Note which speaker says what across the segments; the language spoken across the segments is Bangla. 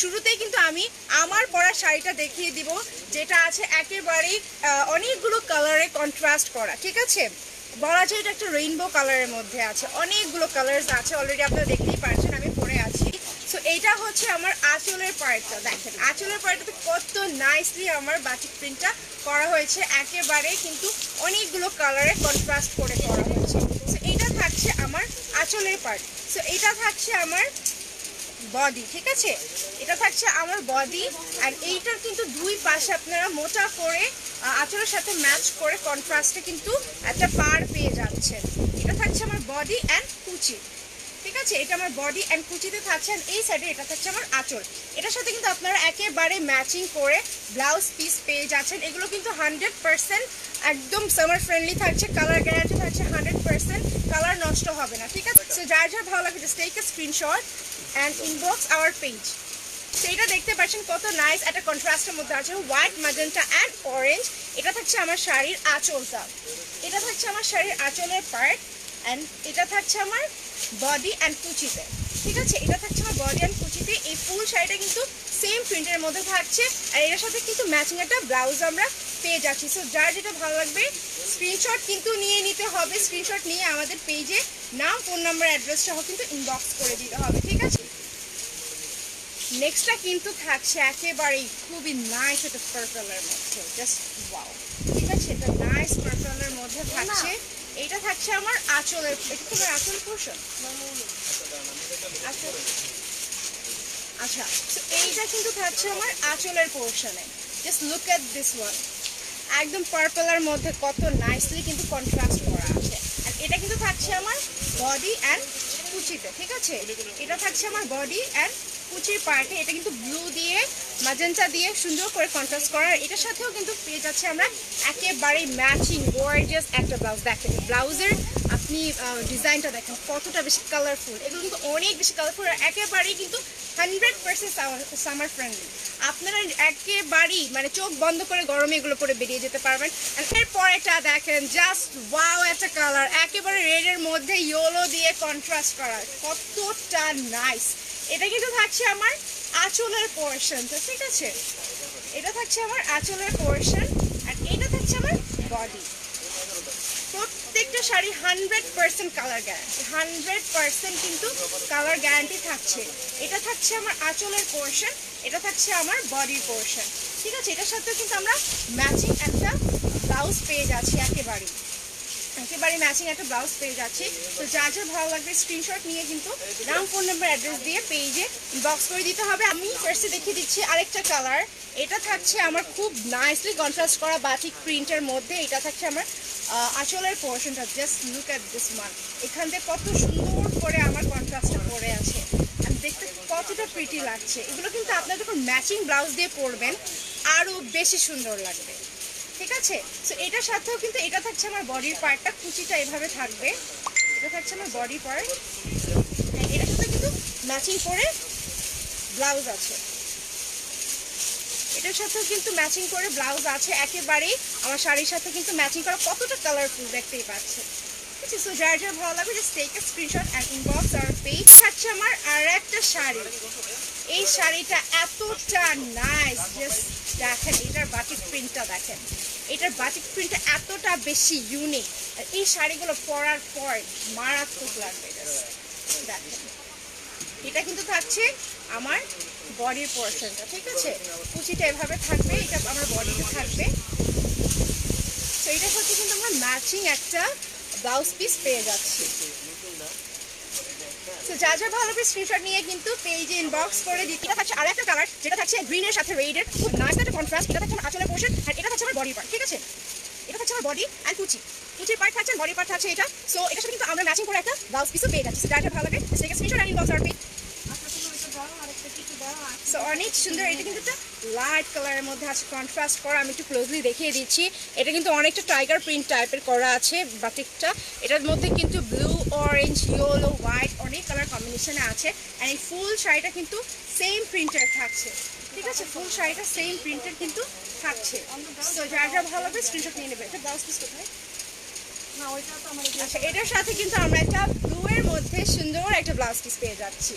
Speaker 1: শুরুতেই কিন্তু আমি আমার পরা শাড়িটা দেখিয়ে দিব, যেটা আছে একেবারেই অনেকগুলো কালারে কন্ট্রাস্ট করা, ঠিক আছে? বলা যায় এটা একটা রেইনবো কালারের মধ্যে আছে, অনেকগুলো কালার্স আছে অলরেডি আপনারা দেখতেই পারছেন, আমি পরে আছি। সো এইটা হচ্ছে আমার আঁচলের পার্টটা দেখেন, আঁচলের পার্টটাতে কত নাইসলি আমার বাটিক প্রিন্টটা করা হয়েছে একেবারে কিন্তু অনেকগুলো কালারে কন্ট্রাস্ট করে করা হয়েছে। সো এইটা থাকছে আমার আঁচলের পার্ট সো এটা থাকছে আমার বডি ঠিক আছে? এটা থাকছে আমার বডি আর এইটার কিন্তু দুই পাশে আপনারা মোটা করে আহ, আঁচলের সাথে ম্যাচ করে কন্ট্রাস্টে কিন্তু একটা পার পেয়ে যাচ্ছেন। এটা থাকছে আমার বডি অ্যান্ড কুচি ঠিক আছে? এটা আমার বডি অ্যান্ড কুচিতে থাকছে এই সাইডে এটা থাকছে আমার আঁচল। এটার সাথে কিন্তু আপনারা একেবারে ম্যাচিং করে ব্লাউজ পিস পেয়ে যাচ্ছেন। এগুলো কিন্তু হান্ড্রেড একদম সামার ফ্রেন্ডলি থাকছে কালার গ্যারান্টি থাকছে হান্ড্রেড কালার নষ্ট হবে না ঠিক আছে? সো যার যার ভালো লাগে just take a screenshot and inbox our page সেইটা দেখতে পাচ্ছেন কত নাইস একটা কন্ট্রাস্টের মধ্যে আছে হোয়াইট ম্যাজেন্টা অ্যান্ড অরেঞ্জ এটা থাকছে আমার শাড়ির আঁচলটা। এটা থাকছে আমার শাড়ির আঁচলের পার্ট অ্যান্ড এটা থাকছে আমার বডি অ্যান্ড কুচিতে। ঠিক আছে? এটা থাকছে আমার বডি অ্যান্ড কুচিতে। এই ফুল শাড়িটা কিন্তু সেম প্রিন্টের মধ্যে থাকছে। আর এটার সাথে কিন্তু ম্যাচিং একটা ব্লাউজ আমরা পেয়ে যাচ্ছি। সো যার যেটা ভালো লাগবে স্ক্রিনশট কিন্তু নিয়ে নিতে হবে। স্ক্রিনশট নিয়ে আমাদের পেজে নাম ফোন নাম্বার অ্যাড্রেস সহ কিন্তু ইনবক্স করে দিতে হবে ঠিক আছে? নেক্সটটা কিন্তু থাকছে একেবারেই খুবই নাইস একটা পার্পলের মধ্যে জাস্ট ওয়াও ঠিক আছে? এটা নাইস পার্পলের মধ্যে থাকছে। এটা থাকছে আমার আঁচলের এটা তোমার আঁচল পোর্শন আচ্ছা। আচ্ছা এইটা কিন্তু থাকছে আমার আঁচলের পোর্শনে just look at this one একদম পার্পলের মধ্যে কত নাইসলি কিন্তু কন্ট্রাস্ট করা আছে। আর এটা কিন্তু থাকছে আমার বডি অ্যান্ড কুচিতে, ঠিক আছে? এটা থাকছে আমার বডি অ্যান্ড কুচির পার্টে এটা কিন্তু ব্লু দিয়ে মাজেন্টা দিয়ে সুন্দর করে কন্ট্রাস্ট করার এটার সাথেও কিন্তু পেয়ে যাচ্ছে আমরা একেবারে ম্যাচিং গর্জিয়াস একটা ব্লাউজ দেখেন ব্লাউজের আপনি ডিজাইনটা দেখেন, কতটা বেশি কালারফুল এগুলো কিন্তু অনেক বেশি কালারফুল আর একেবারেই কিন্তু হান্ড্রেড পার্সেন্ট সামার ফ্রেন্ডলি আপনারা একেবারেই মানে চোখ বন্ধ করে গরমে এগুলো পরে বেরিয়ে যেতে পারবেন। আর এরপর এটা দেখেন জাস্ট ওয়াও একটা কালার একেবারে রেডের মধ্যে ইয়েলো দিয়ে কন্ট্রাস্ট করা। কতটা নাইস এটা কিন্তু থাকছে আমার আঁচলের পোর্শনটা ঠিক আছে? এটা থাকছে আমার আঁচলের পোর্শন আর এটা থাকছে আমার body sari hundred percent colour guarantee hundred percent কিন্তু কালার গ্যারান্টি থাকছে। এটা থাকছে আমার আঁচলের পোর্শন এটা থাকছে আমার বডির পোর্শন ঠিক আছে? এটার সাথে কিন্তু আমরা ম্যাচিং একটা ব্লাউজ পেয়ে যাচ্ছি একেবারেই। একেবারে ম্যাচিং একটা ব্লাউজ পেয়ে যাচ্ছি। তো যার যার ভালো লাগবে স্ক্রিনশট নিয়ে কিন্তু নাম ফোন নাম্বার অ্যাড্রেস দিয়ে পেজে বক্স করে দিতে হবে। আমি ফার্স্টে দেখিয়ে দিচ্ছি আরেকটা কালার এটা থাকছে আমার খুব নাইসলি কন্ট্রাস্ট করা বাটিক প্রিন্টের মধ্যে। এটা থাকছে আমার আঁচলের পোর্শনটা just look at this one এখান থেকে কত সুন্দর করে আমার কন্ট্রাস্টটা পরে আছে। আর দেখতে কতটা প্রিটি লাগছে। এগুলো কিন্তু আপনারা যখন ম্যাচিং ব্লাউজ দিয়ে পরবেন আরও বেশি সুন্দর লাগবে। ঠিক আছে? সো এটার সাথেও কিন্তু এটা থাকছে আমার বডির পার্টটা কুচিটা এভাবে থাকবে। এটা থাকছে আমার বডি পার্ট হ্যাঁ এটার সাথে কিন্তু ম্যাচিং করে ব্লাউজ আছে। এটার সাথেও কিন্তু ম্যাচিং করে ব্লাউজ আছে একেবারেই। আমার শাড়ির সাথে কিন্তু ম্যাচিং করা কতটা কালারফুল দেখতেই পাচ্ছে সো যার যার ভালো লাগবে just take screenshot and inbox our page থাকছে আমার আর একটা শাড়ি। এই শাড়িটা এতটা নাইস জাস্ট দেখেন, এটার বাটিক প্রিন্টটা দেখেন। এটার বাটিক প্রিন্টটা এতটা বেশি ইউনিক আর এই শাড়িগুলো পরার পর মারাত্মক লাগবে দেখেন। এটা কিন্তু থাকছে আমার বডির পোর্শনটা ঠিক আছে? কুচিটা এভাবে থাকবে, এটা আমার বডিতে থাকবে। তো এটার সাথে কিন্তু আমরা ম্যাচিং একটা ব্লাউজ পিস পেয়ে যাচ্ছি। যা যা ভালো নিয়ে কিন্তু করে এটা থাকছে কালার যেটা থাকছে খুব এটা থাকছে পোর্শন আর এটা বডি পার্ট ঠিক আছে? এটা বডি কুচি। বডি এটা। সো সাথে কিন্তু আমরা ম্যাচিং করে একটা ব্লাউজ পিসও পেয়ে যাচ্ছি। যা ভালো লাগে আর সো অনেক সুন্দর। এটা কিন্তু একটা লাইট কালারের মধ্যে আছে। কন্ট্রাস্ট করা। আমি একটু ক্লোজলি দেখিয়ে দিচ্ছি। এটা কিন্তু অনেকটা টাইগার প্রিন্ট টাইপের করা আছে বাটিকটা এটার মধ্যে কিন্তু ব্লু অরেঞ্জ ইয়েলো হোয়াইট অনেক কালার কম্বিনেশনে আছে। অ্যান্ড এই ফুল শাড়িটা কিন্তু সেম প্রিন্টের থাকছে। ঠিক আছে? ফুল শাড়িটা সেম প্রিন্টের কিন্তু থাকছে। সো যার যা ভালো লাগবে স্ক্রিনশট নিয়ে নেবে। এটা ব্লাউজ পিস কোথায়? আচ্ছা এটার সাথে কিন্তু আমরা একটা ব্লুয়ের মধ্যে সুন্দর একটা ব্লাউজ পিস পেয়ে যাচ্ছি।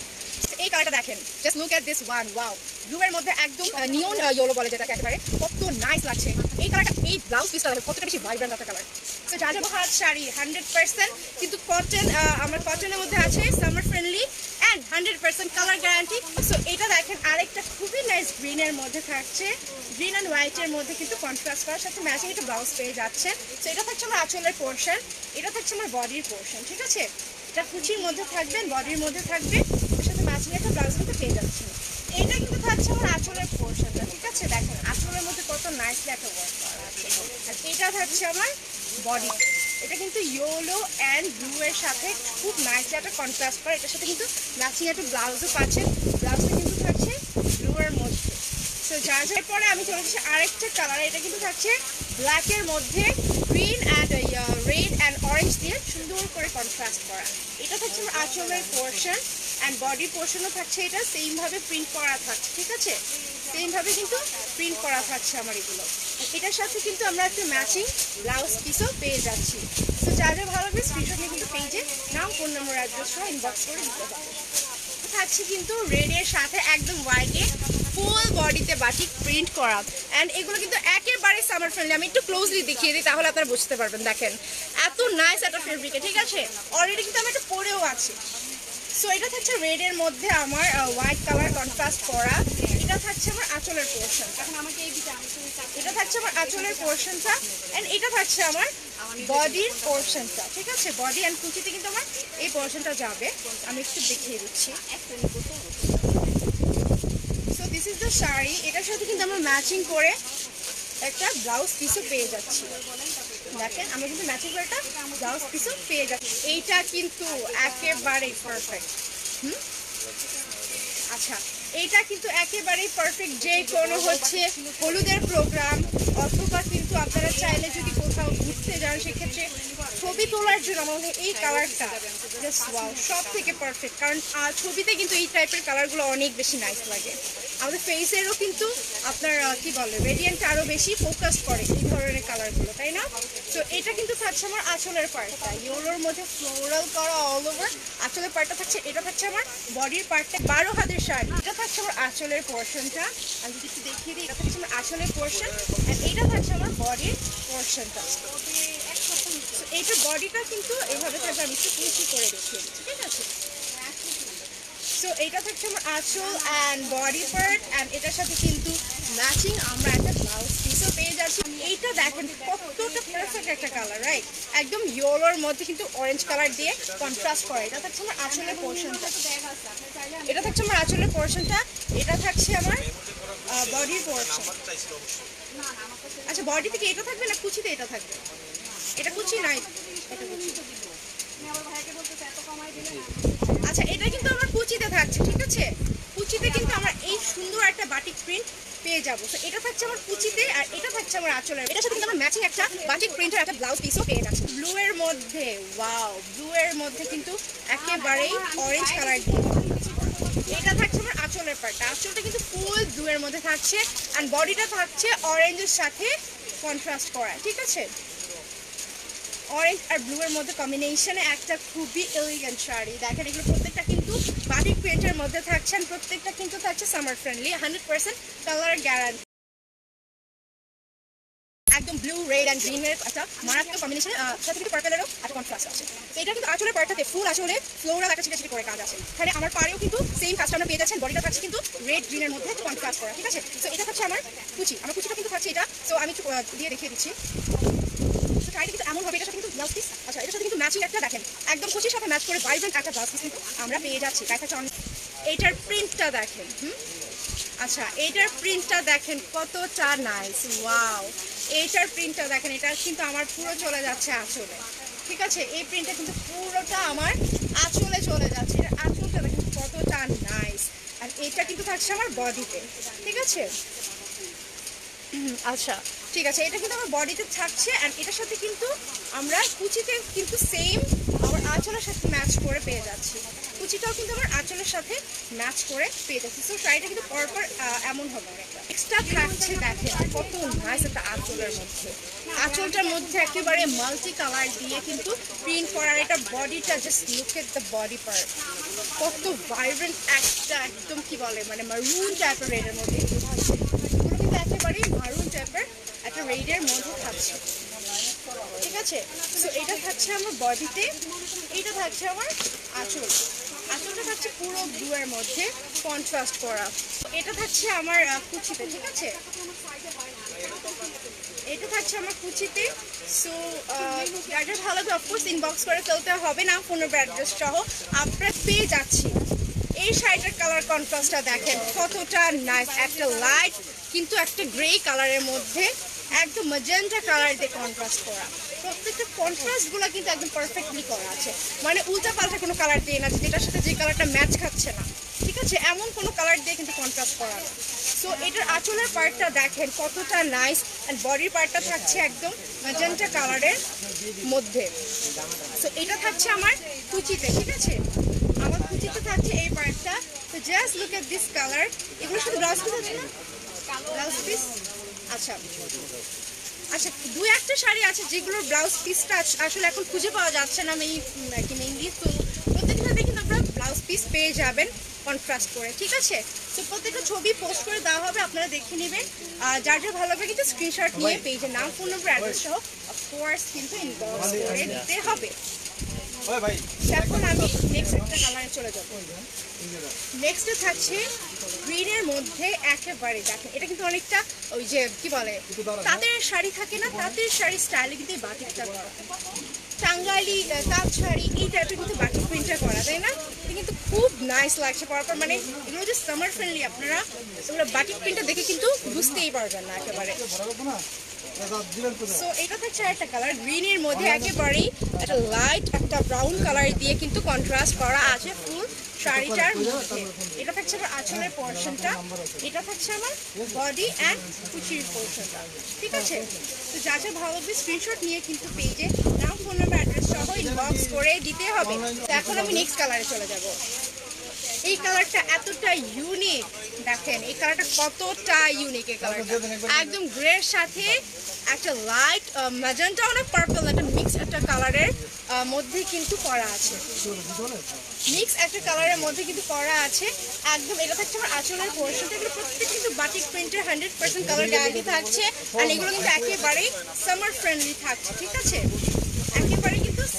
Speaker 1: এই কালারটা দেখেন just look at this one wow ব্লুয়ের মধ্যে একদম নিয়ন ইয়েলো বলে যেটাকে একেবারে। কত নাইস লাগছে। এই কালারটা, এই ব্লাউজ পিসটা দেখেন, কতটা বেশি ভাইব্রেন্ট একটা কালার তো রাজাবহার শাড়ি হান্ড্রেড পার্সেন্ট কিন্তু কটন আমার কটনের মধ্যে আছে summer friendly and hundred percent colour guarantee so এটা দেখেন, আরেকটা খুবই নাইস গ্রিনের মধ্যে থাকছে। গ্রিন অ্যান্ড হোয়াইটের মধ্যে কিন্তু কন্ট্রাস্ট করার সাথে ম্যাচিং একটা ব্লাউজ পেয়ে যাচ্ছে তো এটা থাকছে আমার আঁচলের পোর্শন এটা থাকছে আমার বডির পোর্শন ঠিক আছে? এটা কুচির মধ্যে থাকবেন বডির মধ্যে থাকবে। এর সাথে ম্যাচিং একটা ব্লাউজ কিন্তু পেয়ে যাচ্ছে এটা কিন্তু থাকছে আমার আঁচলের পোর্শনটা ঠিক আছে? দেখেন, আঁচলের মধ্যে কত নাইসলি একটা ওয়ার্ক করা আছে। আর এটা থাকছে আমার বডি এটা কিন্তু ইয়েলো অ্যান্ড ব্লু এর সাথে খুব নাইসলি একটা কন্ট্রাস্ট করে। এটার সাথে কিন্তু ম্যাচিং একটা ব্লাউজও পাচ্ছেন ব্লাউজটা কিন্তু থাকছে ব্লু এর মধ্যে। সো যার যার পরে আমি চলে যাচ্ছি আরেকটা কালার এটা কিন্তু থাকছে ব্ল্যাকের মধ্যে green and red and orange দিয়ে সুন্দর করে কন্ট্রাস্ট করা। এটা থাকছে আমার আঁচলের পোর্শন অ্যান্ড বডি পোর্শনও থাকছে এটা। সেমভাবে প্রিন্ট করা থাকছে, ঠিক আছে? সেমভাবে কিন্তু প্রিন্ট করা থাকছে আমার এগুলো। এটার সাথে কিন্তু আমরা একটা ম্যাচিং ব্লাউজ পিসও পেয়ে যাচ্ছি। তো যার যার ভালো লাগবে স্ক্রিনশট কিন্তু পেজে নাম ফোন নম্বর অ্যাড্রেস সহ ইনবক্স করে দিতে পারবে থাকছে কিন্তু রেডের সাথে একদম হোয়াইটে ফুল বডিতে বাটিক প্রিন্ট করা। অ্যান্ড এগুলো কিন্তু একেবারে সামার ফ্রেন্ডলি আমি একটু ক্লোজলি দেখিয়ে দিই, তাহলে আপনারা বুঝতে পারবেন। দেখেন, এত নাইস একটা ফেব্রিকে ঠিক আছে? অলরেডি কিন্তু আমি একটা পরেও আছি। সো এটা থাকছে রেডের মধ্যে আমার হোয়াইট কালার কন্ট্রাস্ট করা। এটা থাকছে আমার আঁচলের পোর্শন আমাকে এটা থাকছে আমার আঁচলের পোর্শনটা এন্ড এটা থাকছে আমার বডির পোর্শনটা ঠিক আছে? বডি অ্যান্ড কুচিতে কিন্তু আমার এই পোর্শনটা যাবে। আমি একটু দেখিয়ে দিচ্ছি। So this is the sari. এটার সাথে কিন্তু আমরা ম্যাচিং করে একটা ব্লাউজ পিসও পেয়ে যাচ্ছি। দেখেন, আমরা কিন্তু ম্যাচিং করে একটা ব্লাউজ পিসও পেয়ে যাচ্ছি। এইটা কিন্তু একেবারেই পারফেক্ট হুম? আচ্ছা। এইটা কিন্তু একেবারেই পারফেক্ট যে কোনো হচ্ছে হলুদের প্রোগ্রাম অথবা কিন্তু আপনারা চাইলে যদি কোথাও ঘুরতে যান সেক্ষেত্রে ছবি তোলার জন্য আমাদের এই কালারটা জাস্ট সব থেকে পারফেক্ট কারণ ছবিতে কিন্তু এই টাইপের কালারগুলো অনেক বেশি নাইস লাগে। আমাদের ফেসেরও কিন্তু আপনার কি বলে রেডিয়েন্ট আরও বেশি ফোকাস করে এই ধরনের কালারগুলো তাই না? তো এটা কিন্তু থাকছে আমার আঁচলের পার্টটা ইয়োলোর মধ্যে ফ্লোরাল করা অল ওভার আঁচলের পার্টটা থাকছে, এটা থাকছে আমার বডির পার্টটা বারো হাতের শাড়ি, এটা থাকছে আমার আঁচলের পোর্শনটা আমি যদি একটু দেখিয়ে দিই, এটা থাকছে আমার আঁচলের পোর্শন অ্যান্ড এটা থাকছে আমার বডির পোর্শনটা এইটার বডিটা কিন্তু এইভাবে থাকবে, আমি একটু কুচি করে দিচ্ছি ঠিক আছে? সো এইটা থাকছে আমার আঁচল অ্যান্ড বডি পার্ট অ্যান্ড এটার সাথে কিন্তু ম্যাচিং আমরা একটা ব্লাউজ পিসও পেয়ে যাচ্ছি। এইটা দেখেন কতটা পারফেক্ট একটা কালার রাইট একদম ইয়েলোর মধ্যে কিন্তু অরেঞ্জ কালার দিয়ে কন্ট্রাস্ট করে। এটা থাকছে আমার আঁচলের পোর্শনটা এটা থাকছে আমার আঁচলের পোর্শনটা এটা থাকছে আমার বডির পোর্শন আচ্ছা বডি থেকে এটা থাকবে না, কুচিতে এটা থাকবে? এটা কুচি নাই আচ্ছা এটা কিন্তু আমার কুচিতে থাকছে, ঠিক আছে? কুচিতে কিন্তু আমরা এই সুন্দর একটা বাটিক প্রিন্ট পেয়ে যাব। তো এটা থাকছে আমার কুচিতে আর এটা থাকছে আমার আঁচলের। এটার সাথে কিন্তু আমরা ম্যাচিং একটা বাটিক প্রিন্টের একটা ব্লাউজ পিসও পেয়ে যাচ্ছি। ব্লু এর মধ্যে ওয়াও ব্লু এর মধ্যে কিন্তু একেবারেই অরেঞ্জ কালার দিয়ে এটা থাকছে আমার আঁচলের পার্টটা আঁচলটা কিন্তু ফুল ব্লু এর মধ্যে থাকছে। অ্যান্ড বডিটা থাকছে অরেঞ্জের সাথে কন্ট্রাস্ট করা, ঠিক আছে? অরেঞ্জ আর ব্লু এর মধ্যে কম্বিনেশনে একটা খুবই এলিগেন্ট শাড়ি। দেখেন, এগুলো প্রত্যেকটা কিন্তু বাটিক প্রিন্টের মধ্যে থাকছেন প্রত্যেকটা কিন্তু থাকছে summer friendly hundred percent colour guarantee একদম ব্লু রেড অ্যান্ড গ্রিনের একটা মারাত্মক কম্বিনেশন সাথে কিন্তু পার্পেলেরও একটা কন্ট্রাস্ট আছে। এটা কিন্তু আঁচলের পার্টটাতে ফুল আসলে ফ্লোরাল একটা ছিটা করে কাজ আছে। এখানে আমার পাড়েও কিন্তু সেম কাজটা আমরা পেয়ে যাচ্ছেন বডিটা থাকছে কিন্তু রেড গ্রিনের মধ্যে কন্ট্রাস্ট করা, ঠিক আছে? তো এটা থাকছে আমার কুচি, আমার কুচিটা কিন্তু থাকছে এটা। তো আমি একটু দিয়ে দেখিয়ে দিচ্ছি। শাড়িটা কিন্তু এমন হবে সাথে কিন্তু ব্লাউজ পিস আচ্ছা এটার সাথে কিন্তু ম্যাচিং একটা দেখেন। একদম কুচির সাথে ম্যাচ করে ভাইব্রেন্ট একটা ব্লাউজ পিস কিন্তু আমরা পেয়ে যাচ্ছি। থাকছে অনেক এইটার প্রিন্টটা দেখেন, হুম? আচ্ছা এইটার প্রিন্টটা দেখেন কতটা নাইস ওয়াও এইটার প্রিন্টটা দেখেন, এটা কিন্তু আমার পুরো চলে যাচ্ছে আঁচলে। ঠিক আছে? এই প্রিন্টটা কিন্তু পুরোটা আমার আঁচলে চলে যাচ্ছে। এর আঁচলটা দেখেন কতটা নাইস আর এটা কিন্তু থাকছে আমার বডিতে ঠিক আছে? আচ্ছা। ঠিক আছে, এটা কিন্তু আমার বডিতে থাকছে অ্যান্ড এটার সাথে কিন্তু আমরা কুচিতে কিন্তু সেম আমার আঁচলের সাথে ম্যাচ করে পেয়ে যাচ্ছি। কুচিটাও কিন্তু আমার আঁচলের সাথে ম্যাচ করে পেয়ে যাচ্ছি। সো শাড়িটা কিন্তু পরপর এমন হবে। এক্সট্রা থাকছে, দেখেন কত নাইস একটা আঁচলের মধ্যে। আঁচলটার মধ্যে একেবারে মাল্টি কালার দিয়ে কিন্তু প্রিন্ট করার এটা বডিটা just look at the body part কত ভাইব্রেন্ট একটা, একদম কি বলে মানে মারুন টাইপের রেডের মধ্যে। কিন্তু একেবারেই মারুন টাইপের একটা রেডের মধ্যে থাকছে ঠিক আছে? তো এটা থাকছে আমার বডিতে, এটা থাকছে আমার আঁচল। আঁচলটা থাকছে পুরো ব্লুয়ের মধ্যে কন্ট্রাস্ট করা। এটা থাকছে আমার কুচিতে, ঠিক আছে? এটা থাকছে আমার কুচিতে। সো যাদের ভালো লাগবে অফকোর্স ইনবক্স করে ফেলতে হবে না ফোনের অ্যাড্রেস সহ। আমরা পেয়ে যাচ্ছি। এই শাড়িটার কালার কন্ট্রাস্টটা দেখেন, কতটা নাইস একটা লাইট কিন্তু একটা গ্রে কালারের মধ্যে একদম ম্যাজেন্টা কালার দিয়ে কন্ট্রাস্ট করা। প্রত্যেকটা কন্ট্রাস্টগুলো কিন্তু একদম পারফেক্টলি করা আছে। মানে উল্টা পাল্টা কোনো কালার দিয়ে না যেটার সাথে যে কালারটা ম্যাচ খাচ্ছে না। ঠিক আছে? এমন কোনো কালার দিয়ে কিন্তু কন্ট্রাস্ট করা না সো এটার আঁচলের পার্টটা দেখেন, কতটা নাইস অ্যান্ড বডির পার্টটা থাকছে একদম ম্যাজেন্টা কালারের মধ্যে। সো এটা থাকছে আমার কুচিতে, ঠিক আছে? থাকছে এই পার্টটা তো just look at this colour এগুলো শুধু ব্লাউজ পিস আছে না? ব্লাউজ পিস আচ্ছা। আচ্ছা দু একটা শাড়ি আছে যেগুলোর ব্লাউজ পিসটা আসলে এখন খুঁজে পাওয়া যাচ্ছে না আমি মেইনলি তো প্রত্যেকটাতে কিন্তু আপনারা ব্লাউজ পিস পেয়ে যাবেন কন্ট্রাস্ট করে ঠিক আছে? তো প্রত্যেকটা ছবি পোস্ট করে দেওয়া হবে আপনারা দেখে নেবেন। আর যার যার ভালো লাগবে কিন্তু স্ক্রিনশট নিয়ে পেজের নাম ফোন নম্বর অ্যাড্রেস সহ অফকোর্স কিন্তু ইনবক্স করে দিতে হবে। এখন আমি একটা কালারে চলে যাব। নেক্সটে থাকছে গ্রিনের মধ্যে একেবারে দেখেন এটা কিন্তু অনেকটা ওই যে কি বলে তাঁতের শাড়ি থাকে না তাঁতের শাড়ি স্টাইলে কিন্তু এই বাটিকটা করা। টাঙ্গাইলি আহ, তাঁত শাড়ি এই টাইপের কিন্তু বাটিক প্রিন্টটা করা তাই না? কিন্তু খুব নাইস লাগছে পরপর মানে এগুলো যে সামার ফ্রেন্ডলি আপনারা বাটিক প্রিন্টটা দেখে কিন্তু বুঝতেই পারবেন না একেবারে। সো এটা থাকছে একটা কালার গ্রিনের মধ্যে একেবারেই একটা লাইট একটা ব্রাউন কালার দিয়ে কিন্তু কন্ট্রাস্ট করা আছে ফুল শাড়িটার মধ্যে। এটা থাকছে আমার আঁচলের পোর্শনটা এটা থাকছে আমার বডি অ্যান্ড কুচির পোর্শনটা ঠিক আছে? তো যা যা ভালো লাগবে স্ক্রিনশট নিয়ে কিন্তু পেজে নাম ফোন নাম্বার অ্যাড্রেস সহ ইনবক্স করে দিতে হবে। তো এখন আমি নেক্সট কালারে চলে যাব। এই কালারটা এতটা ইউনিক দেখেন, এই কালারটা কতটা ইউনিক এই কালারটা। একদম গ্রের সাথে একটা লাইট ম্যাজেন্টা অনেক পার্পল একটা মিক্স একটা কালারের মধ্যে কিন্তু করা আছে। মিক্স একটা কালারের মধ্যে কিন্তু করা আছে। একদম এটা থাকছে আমার আঁচলের পোর্শনটা এগুলো প্রত্যেক কিন্তু বাটিক প্রিন্টের হান্ড্রেড পার্সেন্ট কালার গ্যারান্টি থাকছে। আর এগুলো কিন্তু একেবারেই সামার ফ্রেন্ডলি থাকছে, ঠিক আছে?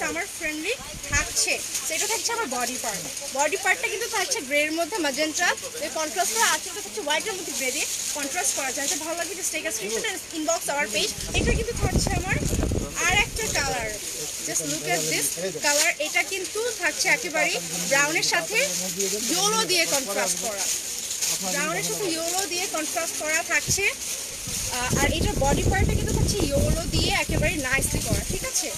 Speaker 1: সামার ফ্রেন্ডলি থাকছে। সেটা থাকছে আমার বডি পার্ট বডি পার্টটা কিন্তু থাকছে গ্রের মধ্যে ম্যাজেন্টা এই কন্ট্রাস্টটা আঁচলটা থাকছে হোয়াইটের মধ্যে গ্রে দিয়ে কন্ট্রাস্ট করা যায়। ভালো লাগে যে স্টেকার স্ক্রিনশট ইনবক্স আওয়ার পেজ এটা কিন্তু থাকছে আমার আর একটা colour just look at this colour এটা কিন্তু থাকছে একেবারেই ব্রাউনের সাথে ইয়েলো দিয়ে কন্ট্রাস্ট করা। ব্রাউনের সাথে ইয়েলো দিয়ে কন্ট্রাস্ট করা থাকছে। আর এটা বডি পার্টটা কিন্তু থাকছে ইয়েলো দিয়ে একেবারে নাইসলি করা। ঠিক আছে?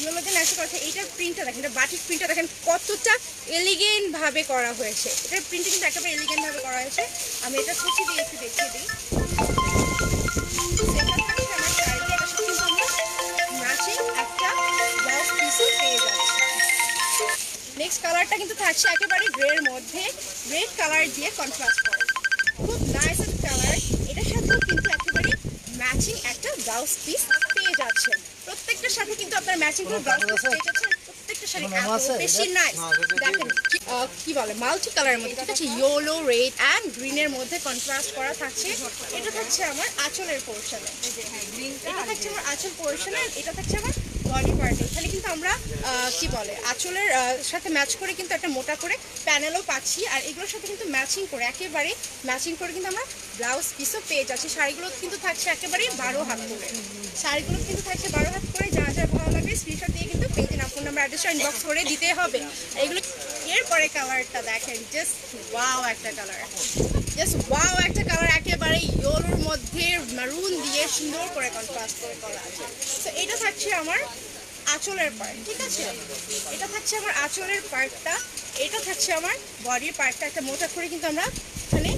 Speaker 1: ইয়েলো দিয়ে নাইসলি এইটার প্রিন্টটা দেখেন, এটা বাটিক প্রিন্টটা দেখেন কতটা এলিগেন্টভাবে করা হয়েছে। এটার প্রিন্টটা কিন্তু একেবারে এলিগেন্টভাবে করা হয়েছে। আমি এটা কুচি দিয়ে একটু দেখিয়ে দিই। নেক্সট কালারটা কিন্তু থাকছে একেবারে গ্রের মধ্যে। রেড কালার দিয়ে কন্ট্রাস্ট করে। খুব নাইস কালার এটার সাথেও কিন্তু একেবারে ম্যাচিং একটা ব্লাউজ পিস পেয়ে যাচ্ছেন। প্রত্যেকটার সাথে কিন্তু আপনার ম্যাচিং করে যাচ্ছেন প্রত্যেকটা শাড়ি এত বেশি নাইস দেখেন কি- বলে মাল্টি কালারের মধ্যে ঠিক আছে? ইয়েলো রেড অ্যান্ড গ্রিনের মধ্যে কন্ট্রাস্ট করা থাকছে। এটা থাকছে আমার আঁচলের পোর্শনে এটা থাকছে আমার আঁচল পোর্শনে এটা থাকছে আমার বডি পার্টে এখানে কিন্তু আমরা কি বলে আঁচলের সাথে ম্যাচ করে কিন্তু একটা মোটা করে প্যানেলও পাচ্ছি। আর এগুলোর সাথে কিন্তু ম্যাচিং করে একেবারে ম্যাচিং করে কিন্তু আমরা ব্লাউজ পিসও পেয়ে যাচ্ছি। শাড়িগুলো কিন্তু থাকছে একেবারে বারো হাত করে। শাড়িগুলো কিন্তু থাকছে বারো হাত লাগবে স্ক্রিনশট দিয়ে কিন্তু পেজে নাম ফোন নাম্বার অ্যাড্রেসটা ইনবক্স করে দিতে হবে। এগুলো এরপরে কালারটা দেখেন। জাস্ট ওয়াও একটা কালার জাস্ট ওয়াও একটা কালার একেবারে ইয়োলোর মধ্যে মারুন দিয়ে সুন্দর করে কন্ট্রাস্ট করে করা আছে। তো এটা থাকছে আমার আঁচলের পার্ট ঠিক আছে? এটা থাকছে আমার আঁচলের পার্টটা এটা থাকছে আমার বডির পার্টটা একটা মোটা করে কিন্তু আমরা এখানে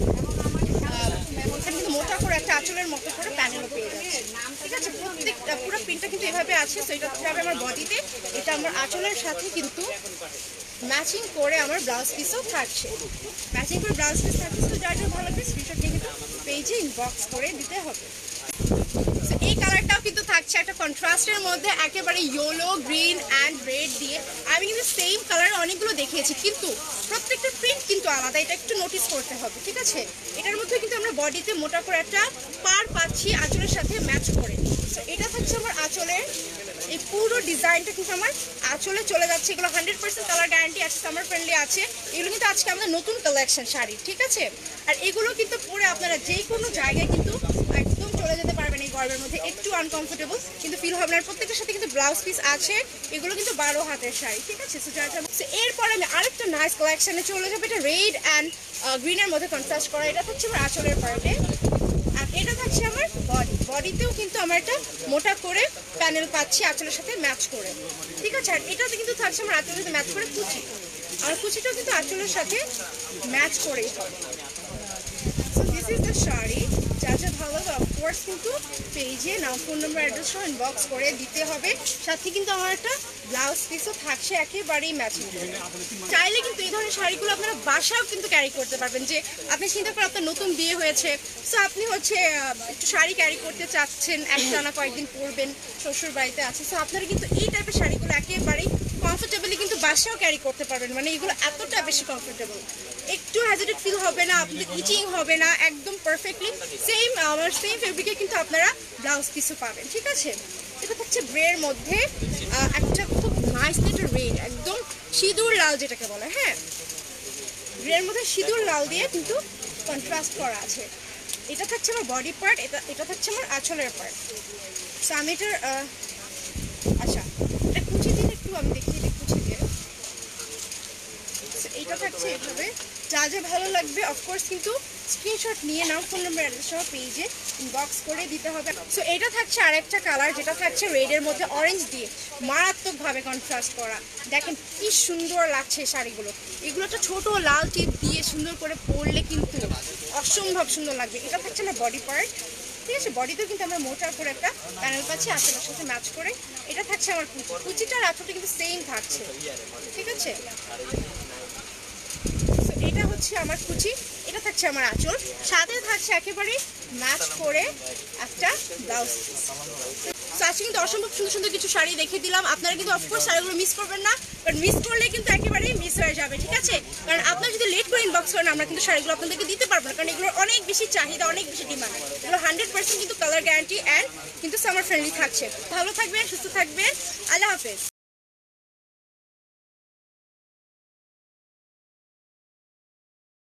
Speaker 1: এখানে কিন্তু মোটা করে একটা আঁচলের মতো করে প্যানেলও পেয়ে যাচ্ছে। ঠিক আছে প্রত্যেকটা পুরো প্রিন্টটা কিন্তু এভাবে আছে তো এটা যাবে আমার বডিতে এটা আমার আঁচলের সাথে কিন্তু ম্যাচিং করে আমার ব্লাউজ পিসও থাকছে। ম্যাচিং করে ব্লাউজ পিস থাকছে তো যার যার ভালো লাগবে স্ক্রিনশট কিন্তু পেজে ইনবক্স করে দিতে হবে। এই কালারটাও কিন্তু থাকছে একটা কন্ট্রাস্টের মধ্যে, একেবারে ইয়েলো গ্রিন অ্যান্ড রেড দিয়ে। আমি কিন্তু সেম কালার অনেকগুলো দেখিয়েছি, কিন্তু প্রত্যেকটা কিন্তু আলাদা, এটা একটু নোটিস করতে হবে, ঠিক আছে? এটার মধ্যে কিন্তু আমরা বডিতে মোটা করে একটা পার পাচ্ছি আঁচলের সাথে ম্যাচ করে। তো এটা থাকছে আমার আঁচলের, এই পুরো ডিজাইনটা কিন্তু আমার আঁচলে চলে যাচ্ছে। এগুলো হান্ড্রেড পার্সেন্ট কালার গ্যারান্টি আছে সামার ফ্রেন্ডলি আছে। এগুলো কিন্তু আজকে আমাদের নতুন কালেকশন শাড়ি ঠিক আছে? আর এগুলো কিন্তু পরে আপনারা যে কোনো জায়গায় কিন্তু একদম চলে যেতে পারবেন এই গরমের মধ্যে একটু আনকমফোর্টেবল কিন্তু ফিল হবে না। আর প্রত্যেকটার সাথে কিন্তু ব্লাউজ পিস আছে, এগুলো কিন্তু বারো হাতের শাড়ি, ঠিক আছে? সো এরপরে আমি আরেকটা নাইস কালেকশনে চলে যাব। এটা রেড অ্যান্ড গ্রিনের মধ্যে কনট্রাস্ট করা। এটা হচ্ছে আমার আঁচলের পার্টে আর এটা থাকছে আমার বডি বডিতেও কিন্তু আমার একটা মোটা করে প্যানেল পাচ্ছি আঁচলের সাথে ম্যাচ করে। ঠিক আছে? আর এটাতে কিন্তু থাকছে আমার আঁচলের সাথে ম্যাচ করে কুচি। আর কুচিটাও কিন্তু আঁচলের সাথে ম্যাচ করেই হবে। So this is the sari. ভালো কিন্তু পেজে নাম ফোন নম্বর সহ ইনবক্স করে দিতে হবে। সাথে কিন্তু আমার একটা ব্লাউজ পিসও থাকছে, একেবারেই ম্যাচিং চাইলে কিন্তু এই ধরনের শাড়িগুলো আপনারা বাসাও কিন্তু ক্যারি করতে পারবেন যে, আপনি চিন্তা করেন আপনার নতুন বিয়ে হয়েছে সো আপনি হচ্ছে একটু শাড়ি ক্যারি করতে চাচ্ছেন, একটানা কয়েকদিন পরবেন শ্বশুর বাড়িতে আছে সো আপনারা কিন্তু এই টাইপের শাড়িগুলো একেবারেই কমফোর্টেবলি কিন্তু বাসাও ক্যারি করতে পারবেন মানে এগুলো এতটা বেশি কমফোর্টেবল একটু হ্যাজিটেড ফিল হবে না আপনাদের ইচিং হবে না, একদম পারফেক্টলি সেম আমার সেম ফেব্রিকে কিন্তু আপনারা ব্লাউজ পিসও পাবেন, ঠিক আছে? এটা হচ্ছে গ্রের মধ্যে একটা খুব নাইস একটা রেড একদম সিঁদুর লাল যেটাকে বলে হ্যাঁ? ব্রের মধ্যে সিঁদুর লাল দিয়ে কিন্তু কন্ট্রাস্ট করা আছে। এটা থাকছে আমার বডি পার্ট এটা এটা থাকছে আমার আঁচলের পার্ট সো আমি এটার আহ, আচ্ছা এটা কুচি দিন একটু আমি দেখিয়ে দিই কুচি দিয়ে So, এইভাবে। যা যা ভালো লাগবে অফকোর্স কিন্তু স্ক্রিনশট নিয়ে নাও ফোন নাম্বার অ্যাড্রেস সহ পেজে ইনবক্স করে দিতে হবে। সো এটা থাকছে আরেকটা কালার যেটা থাকছে রেডের মধ্যে অরেঞ্জ দিয়ে মারাত্মকভাবে কন্ট্রাস্ট করা। দেখেন কি সুন্দর লাগছে শাড়িগুলো। এগুলো একটা ছোট লাল টিপ দিয়ে সুন্দর করে পরলে কিন্তু অসম্ভব সুন্দর লাগবে। এটা থাকছে না বডি পার্ট ঠিক আছে বডিতেও কিন্তু আমরা মোটার করে একটা প্যানেল পাচ্ছি আঁচলের সাথে ম্যাচ করে। এটা থাকছে আমার কুচি। কুচিটার আঁচলটা কিন্তু সেম থাকছে। ঠিক আছে? এটা হচ্ছে আমার কুচি, এটা থাকছে আমার আঁচল। সাথে থাকছে একেবারে ম্যাচ করে একটা ব্লাউজ তো অসম্ভব সুন্দর সুন্দর কিছু শাড়ি দেখে দিলাম। আপনারা কিন্তু অফকোর্স শাড়িগুলো মিস করবেন না বাট মিস করলে কিন্তু একেবারেই মিস হয়ে যাবে, ঠিক আছে? কারণ আপনারা যদি লেট করে ইনবক্স করেন, আমরা কিন্তু শাড়িগুলো আপনাদেরকে দিতে পারব না, কারণ এগুলো অনেক বেশি চাহিদা, অনেক বেশি ডিমান্ড এগুলো হান্ড্রেড পার্সেন্ট কিন্তু কালার গ্যারান্টি অ্যান্ড কিন্তু সামার ফ্রেন্ডলি থাকছে। ভালো থাকবেন, সুস্থ থাকবেন। আল্লাহ হাফেজ।